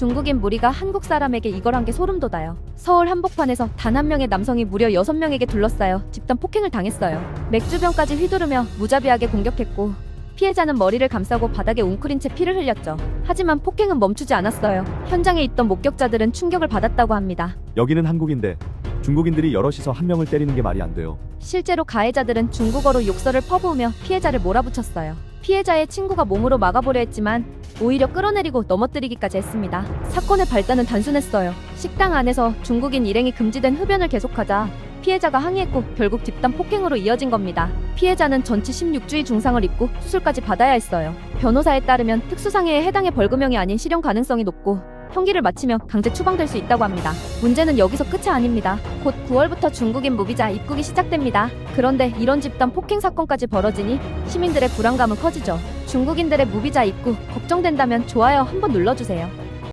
중국인 무리가 한국 사람에게 이걸 한 게 소름 돋아요. 서울 한복판에서 단 한 명의 남성이 무려 6명에게 둘러싸여 집단 폭행을 당했어요. 맥주병까지 휘두르며 무자비하게 공격했고 피해자는 머리를 감싸고 바닥에 웅크린 채 피를 흘렸죠. 하지만 폭행은 멈추지 않았어요. 현장에 있던 목격자들은 충격을 받았다고 합니다. 여기는 한국인데 중국인들이 여럿이서 한 명을 때리는 게 말이 안 돼요. 실제로 가해자들은 중국어로 욕설을 퍼부으며 피해자를 몰아붙였어요. 피해자의 친구가 몸으로 막아보려 했지만 오히려 끌어내리고 넘어뜨리기까지 했습니다. 사건의 발단은 단순했어요. 식당 안에서 중국인 일행이 금지된 흡연을 계속하자 피해자가 항의했고 결국 집단 폭행으로 이어진 겁니다. 피해자는 전치 16주의 중상을 입고 수술까지 받아야 했어요. 변호사에 따르면 특수상해에 해당의 벌금형이 아닌 실형 가능성이 높고 형기를 마치면 강제 추방될 수 있다고 합니다. 문제는 여기서 끝이 아닙니다. 곧 9월부터 중국인 무비자 입국이 시작됩니다. 그런데 이런 집단 폭행 사건까지 벌어지니 시민들의 불안감은 커지죠. 중국인들의 무비자 입국 걱정된다면 좋아요 한번 눌러주세요.